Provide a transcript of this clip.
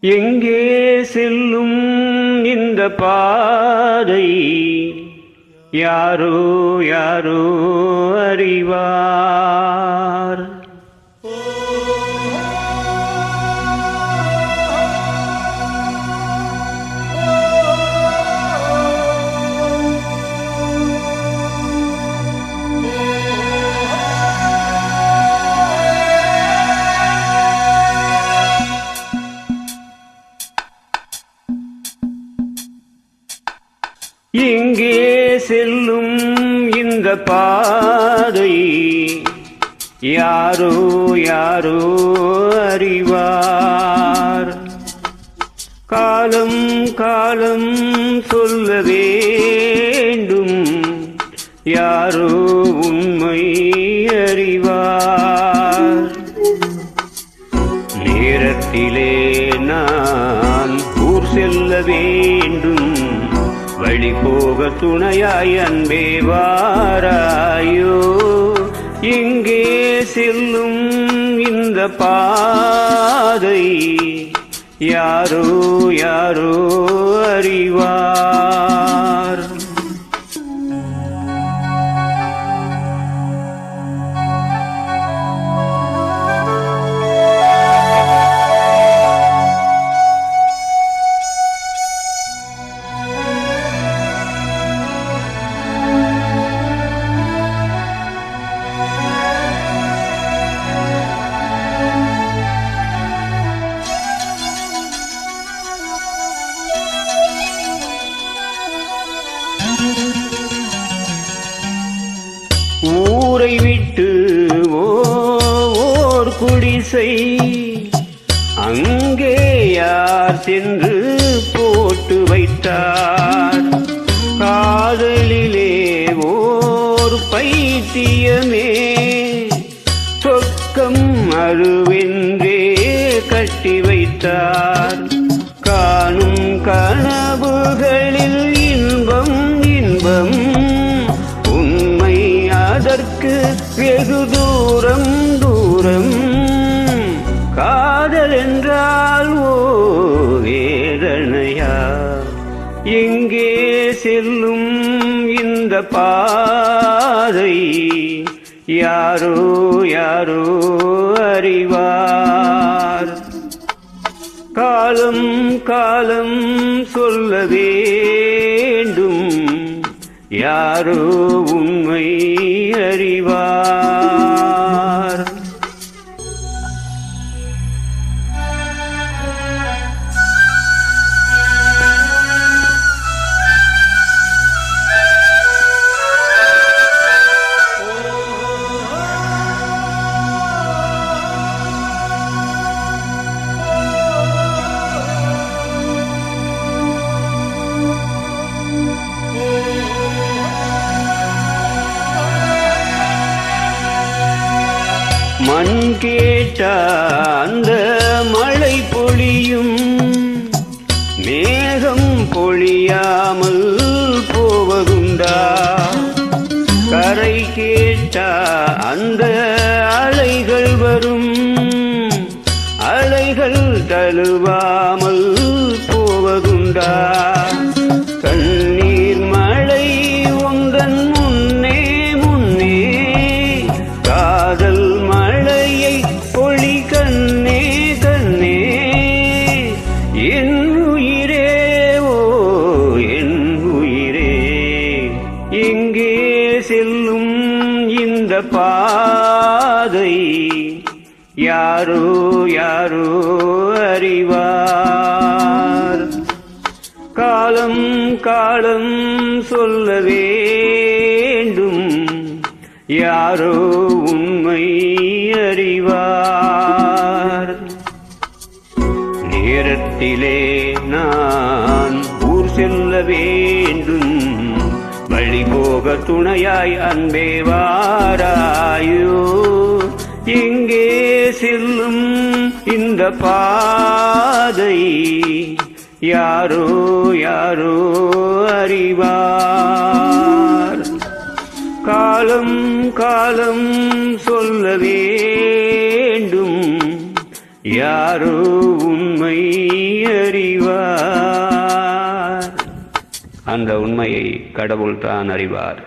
எங்கே செல்லும் இந்த பாதை? யாரோ யாரோ அறிவார் எங்கே செல்லும் இந்த பாதை? யாரோ யாரோ அறிவார். காலம் காலம் சொல்ல வேண்டும். யாரோ உண்மை அறிவார். நேரத்திலே நான் ஊர் செல்ல வேண்டும். வழி போக துணையாய் அன்பே வாராயோ. இங்கே செல்லும் இந்த பாதை யாரோ யாரோ அறிவா. குடிசை. அங்கே யார் சென்று போட்டு வைத்தார்? காதலிலே ஓர் பைத்தியமே. சொக்கம் அருவென்றே கட்டி வைத்தார். காணும் கனவுகளில் இன்பம் இன்பம். உண்மை அதற்கு வெகு தூரம் தூரம். காதல் என்றால் ஓ வேதனையா? எங்கே செல்லும் இந்த பாதை? யாரோ யாரோ அறிவார். காலம் காலம் சொல்ல வேண்டும். யாரோ உண்மை அறிவார். மண் கேட்ட அந்த மழை பொழியும். மேகம் பொழியாமல் போவதுண்டா? கரை கேட்ட அந்த அலைகள் வரும். அலைகள் தழுவாமல் போவதுண்டா? பாதை யாரோ யாரோ அறிவார். காலம் காலம் சொல்ல வேண்டும். யாரோ உண்மை அறிவார். நேரத்திலே நான் ஊர் செல்ல வேண்டும். போக துணையாய் அன்பே வாராயோ. எங்கே செல்லும் இந்த பாதை யாரோ யாரோ அறிவார். காலம் காலம் சொல்ல வேண்டும். யாரோ உண்மை அந்த உண்மையை கடவுள் தான் அறிவார்.